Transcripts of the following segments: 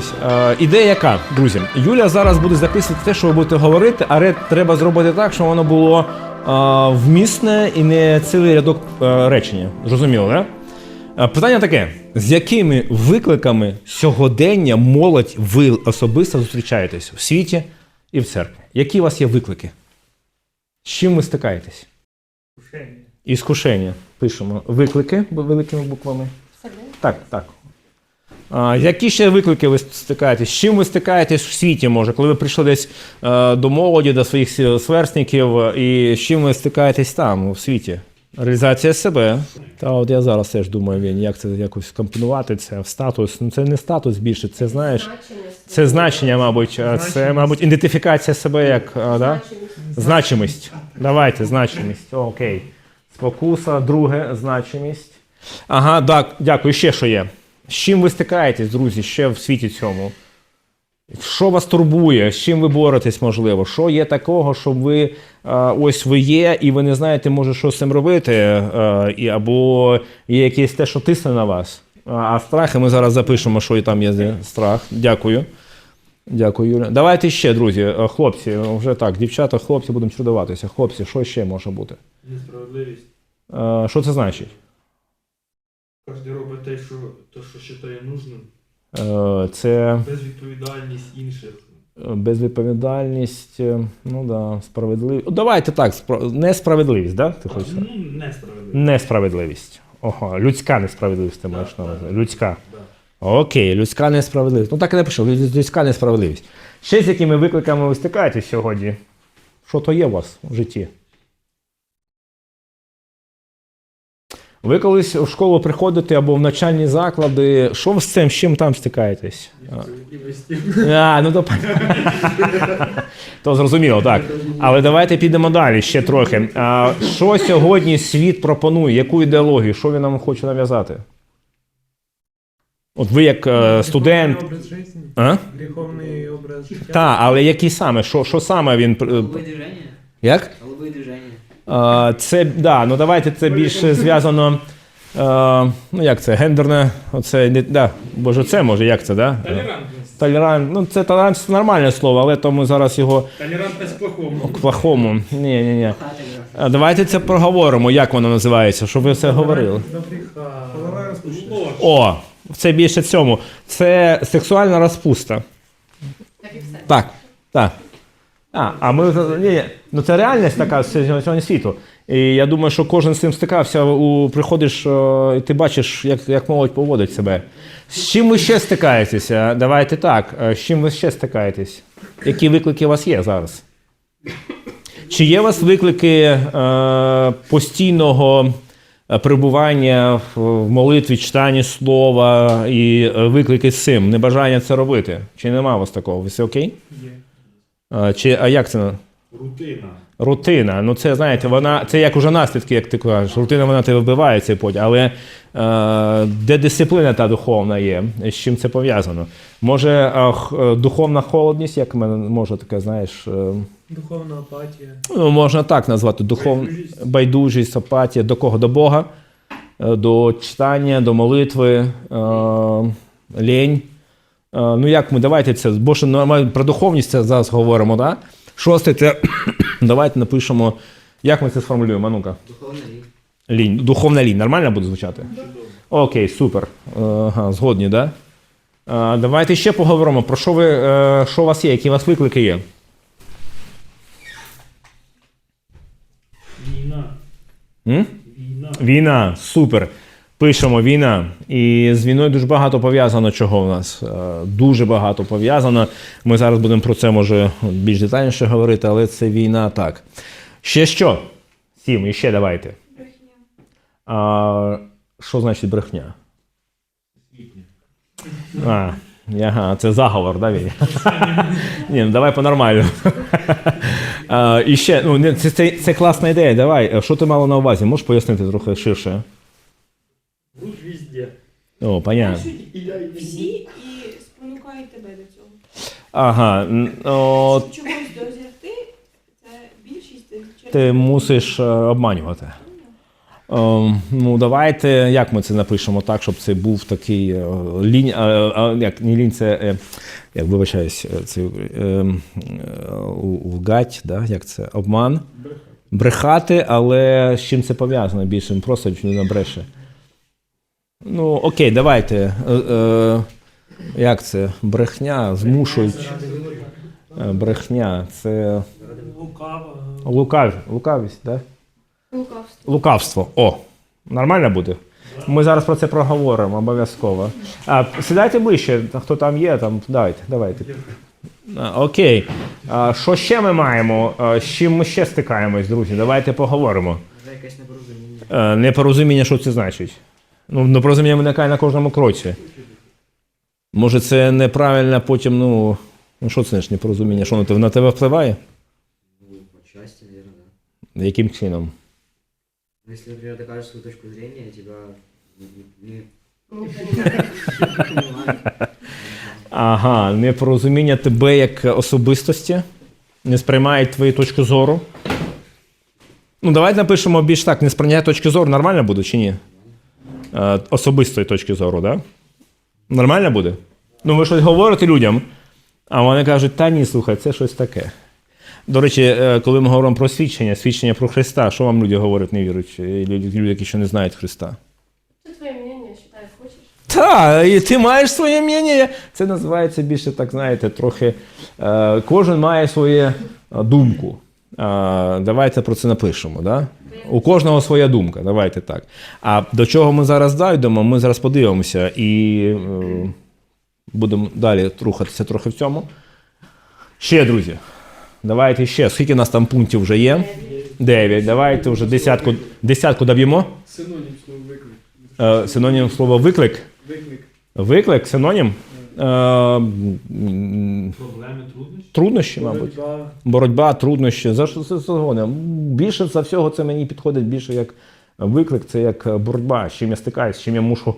Дивись, е, ідея яка, друзі? Юля зараз буде записувати те, що ви будете говорити, а ре- треба зробити так, щоб воно було е, вмісне і не цілий рядок е, речення. Зрозуміло, да? Е, Питання таке: з якими викликами сьогодення молодь ви особисто зустрічаєтесь в світі і в церкві? Які у вас є виклики? З чим ви стикаєтесь? Іскушення. Пишемо виклики великими буквами. Так, так. А, які ще виклики ви стикаєтесь? З чим ви стикаєтесь в світі, може, коли ви прийшли десь е, до молоді, до своїх сверстників, і з чим ви стикаєтесь там, у світі? Реалізація себе. Та от я зараз теж думаю, він, як це якось компонувати це в статус. Ну це не статус більше, це знаєш. Це значення, мабуть, це, мабуть, ідентифікація себе як а, да? значимість. Давайте, значимість. О, окей. Спокуса, друге, значимість. Ага, так, дякую. Ще що є. З чим ви стикаєтесь, друзі, ще в світі цьому? Що вас турбує? З чим ви боретесь, можливо? Що є такого, що ви е, ось ви є, і ви не знаєте, може, що з цим робити, е, або є якесь те, що тисне на вас? А, страхи ми зараз запишемо, що і там є страх. Дякую. Дякую, Юля. Давайте ще, друзі, Е, хлопці, вже так, дівчата, хлопці, будемо чудуватися. Хлопці, що ще може бути? Несправедливість. Що це значить? Кожен робить те, що, те, що вважає нужним. Е, Це Безвідповідальність інших. е, безвідповідальність, е, ну да, справедливість. Давайте так, спра- несправедливість, да? Ти хочеш? сказати? Ну, несправедливість. Несправедливість. Ого, людська несправедливість, ти маєш на увазі. Людська. Да. Окей, людська несправедливість. Ну так і напишу, лю- людська несправедливість. Ще з якими викликами ви стикаєтесь сьогодні? Що то є у вас в житті? Ви колись в школу приходите або в навчальні заклади. Що ви з цим, з чим там стикаєтесь? А, ну то, то зрозуміло, так. Але давайте підемо далі ще трохи. А, що сьогодні світ пропонує? Яку ідеологію? Що він нам хоче нав'язати? От ви як е, студент. Греховний образ жизни. А? Греховний образ життя. Та, але який саме? Що, що саме він. е, Голубые? Як? Голубые движения. Це, да, ну давайте це більше зв'язано. Ну, як це? Гендерне. Оце, не, да, боже, це може, як це, да? Толерантність. Толерант. Ну, це толерант це нормальне слово, але то ми зараз його Толерантність плохому. к плохому. Ні, ні, ні. А Давайте це проговоримо, як воно називається, щоб ви все говорили. О, це більше цьому. Це сексуальна розпуста. Так, так. А, а ми ні, ні, ну це реальність така сьогодні світу. І я думаю, що кожен з цим стикався. У приходиш і ти бачиш, як, як молодь поводить себе. З чим ви ще стикаєтеся? Давайте так. е, З чим ви ще стикаєтесь? Які виклики у вас є зараз? Чи є у вас виклики е, постійного е, перебування в в молитві, читанні слова і е, виклики з цим, небажання це робити? Чи нема у вас такого? Ви все окей? Є. А, чи, а як це? Рутина. Рутина. Ну, це знаєте, вона це як уже наслідки, як ти кажеш. Рутина вона тебе вбиває цей потяг. Але е, де дисципліна та духовна є, з чим це пов'язано? Може, е, духовна холодність, як мене може таке, знаєш, е, Духовна апатія. ну, можна так назвати, духов... Байдужість. байдужість, апатія. До кого? До Бога, е, до читання, до молитви, е, лінь. Е, Ну як ми, давайте це, бо що нормально про духовність це зараз говоримо, так? Да? Шосте, це давайте напишемо, як ми це сформулюємо, ну-ка. Духовный лик. Лінь. Духовна лінь. Нормально буде звучати? Окей, супер. Е, Ага, згодні, так? Да? Е, Давайте ще поговоримо, про що ви, що у вас є, які у вас виклики є. Війна. М? Війна. Війна, супер. Пишемо війна. І з війною дуже багато пов'язано чого в нас. Е, Дуже багато пов'язано. Ми зараз будемо про це може більш детальніше говорити, але це війна так. Ще що? Сім, і ще давайте. А, що значить брехня? А, ага, це заговор, да, він? Ні, ну давай по-нормальному. І ще, ну, це, це, це класна ідея. Давай. Що ти мала на увазі? Можеш пояснити трохи ширше? О, понятно. Всі і спонукають тебе до цього. Ага. н- О, Щоб чогось досягти, це більшість через ти мусиш е, обманювати. Ем, ну, давайте, як ми це напишемо так, щоб це був такий е, лінь, е, е, як не лінь, це, е, як вибачаюсь, е, це е, е, у- лгать, да? як це, обман. Брехати, але з чим це пов'язано більше? Не просто людина бреше. Ну, окей, давайте. Е, е, як це? Брехня, змушують. Е, Брехня, це Лукава. лукав, лукавість, так? Да? Лукавство. Лукавство. О, нормально буде. Ми зараз про це проговоримо обов'язково. А, сідайте ближче, хто там є, там давайте, давайте. А, окей. А, що ще ми маємо? А, з чим ми ще стикаємось, друзі? Давайте поговоримо. Вже якесь непорозуміння. Е, непорозуміння, що це значить? Ну, непорозуміння виникає на кожному кроці. Може, це неправильно потім, ну. Ну, що це значить непорозуміння? Що на тебе, на тебе впливає? Ну, отчасти, наверное, да. Яким чином? Но если, например, докажешь свою точку зрения, тебя не, не Ну, понимают. Ага, непорозуміння тебе як особистості, не сприймають твою точку зору. Ну, давайте напишемо більш так: не сприйняття точки зору нормально буде чи ні? Е, особистої точки зору? Да? Нормально буде? Ну, ви щось говорите людям, а вони кажуть, та ні, слухай, це щось таке. До речі, е, коли ми говоримо про свідчення, свідчення про Христа, що вам люди говорять, не віруючи, люди, люди, які ще не знають Христа? Це твоє мнення, считай, хочеш. Так, і ти маєш своє мнення. Це називається більше, так знаєте, трохи. Е, кожен має свою е, думку. Е, давайте про це напишемо. Да? У кожного своя думка, давайте так. А до чого ми зараз дійдемо, ми зараз подивимося і е, будемо далі рухатися трохи в цьому. Ще, друзі, давайте ще. Скільки у нас там пунктів вже є? Дев'ять. Давайте вже десятку, десятку доб'ємо. Синонім слово виклик. Е, синонім слова виклик. Виклик. Виклик, синонім? Е, Проблеми, труднощі. труднощі, мабуть. Боротьба. Боротьба, труднощі. За що це згодом? Більше за всього це мені підходить більше як виклик, це як боротьба, з чим я стикаюсь, з чим я мушу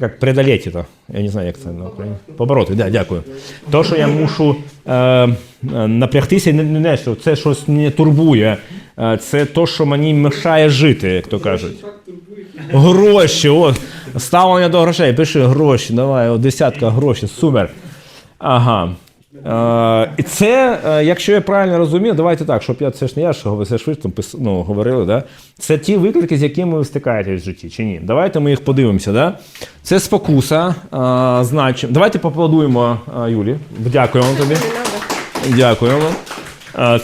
як преодолеть це. Я не знаю, як це на Україні. Побороти, да, дякую. То, що я мушу е, напрягтися, не, не, що це щось не турбує. Е, це то, що мені мешає жити, як то кажуть. Гроші, от. Ставлення до грошей. Пиши гроші, давай, о, десятка гроші, супер. Ага. Е, і це, е, якщо я правильно розумію, давайте так, щоб я це ж не я, що ж пис- ну, говорили, да? це ті виклики, з якими ви стикаєтесь в житті, чи ні? Давайте ми їх подивимося. Да? Це спокуса, е, значить. Давайте поаплодуємо е, Юлі. Дякуємо тобі. Дякуємо.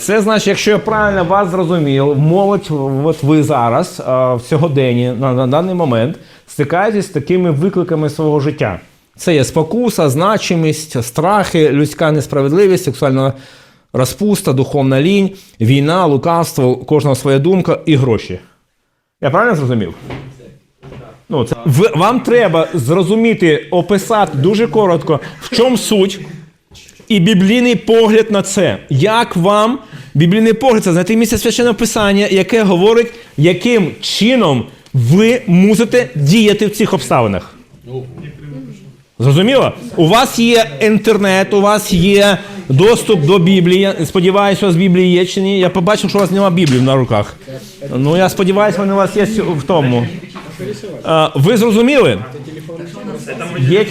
Це значить, якщо я правильно вас зрозумів, молодь, от ви зараз в сьогоденні, на, на даний момент, стикаєтесь з такими викликами свого життя. Це є спокуса, значимість, страхи, людська несправедливість, сексуальна розпуста, духовна лінь, війна, лукавство, у кожного своя думка і гроші. Я правильно зрозумів? Ну, це, вам треба зрозуміти, описати дуже коротко, в чому суть і біблійний погляд на це. Як вам біблійний погляд це знайти місце священного писання, яке говорить, яким чином ви мусите діяти в цих обставинах? Зрозуміло? У вас є інтернет, у вас є доступ до Біблії. Сподіваюся, у вас Біблії є чи ні. Я побачив, що у вас немає Біблії на руках. Ну, я сподіваюся, вони у вас є в тому. Ви зрозуміли? Є...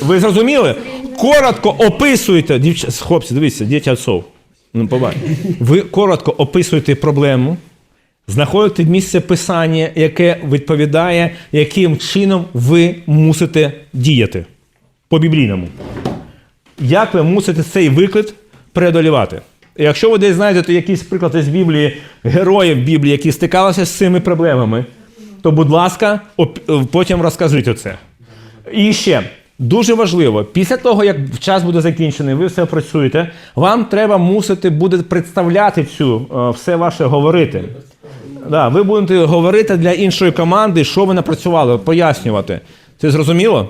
Ви зрозуміли? Коротко описуєте, дівч... хлопці, дивіться, діти отцов. Ну. Ви коротко описуєте проблему, знаходите місце писання, яке відповідає, яким чином ви мусите діяти по біблійному. Як ви мусите цей виклик преодолівати? Якщо ви десь знайдете якийсь приклад із Біблії, героїв Біблії, які стикалися з цими проблемами, то, будь ласка, потім розкажіть це. І ще дуже важливо, після того, як час буде закінчений, ви все працюєте, вам треба мусити буде представляти цю е, все ваше говорити. Да, ви будете говорити для іншої команди, що ви напрацювали, пояснювати. Це зрозуміло?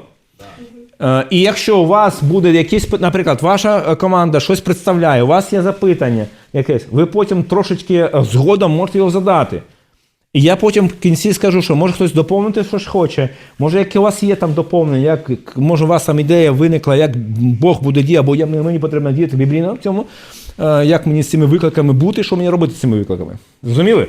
Е, І якщо у вас буде якісь, наприклад, ваша е, команда щось представляє, у вас є запитання якесь, ви потім трошечки е, згодом можете його задати. І я потім в кінці скажу, що може хтось доповнити, що хоче. Може, як у вас є там доповнення, як може у вас там ідея виникла, як Бог буде діяти, або я, мені потрібно діяти біблійно в цьому, е, як мені з цими викликами бути, що мені робити з цими викликами. Зрозуміли?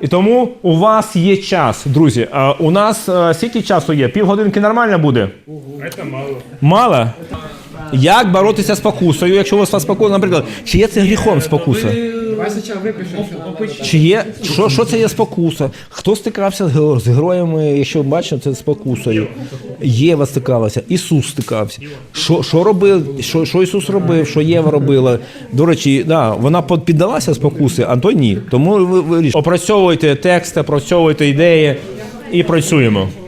І тому у вас є час, друзі. А у нас е, скільки часу є? Півгодинки нормально буде? Це мало. Мало? Як боротися з спокусою, якщо у вас спокуса, наприклад, чи є це гріхом спокуса? Сначала выпишем. Чи є що, що це є спокуса? Хто стикався з геро- з героями, якщо бачите, це спокусою? Єва стикалася, Ісус стикався. Що, що робив? Що, що Ісус робив? Що Єва робила? До речі, да, вона под- піддалася спокуси, а то ні. Тому ви, ви опрацьовуйте тексти, опрацьовуйте ідеї і працюємо.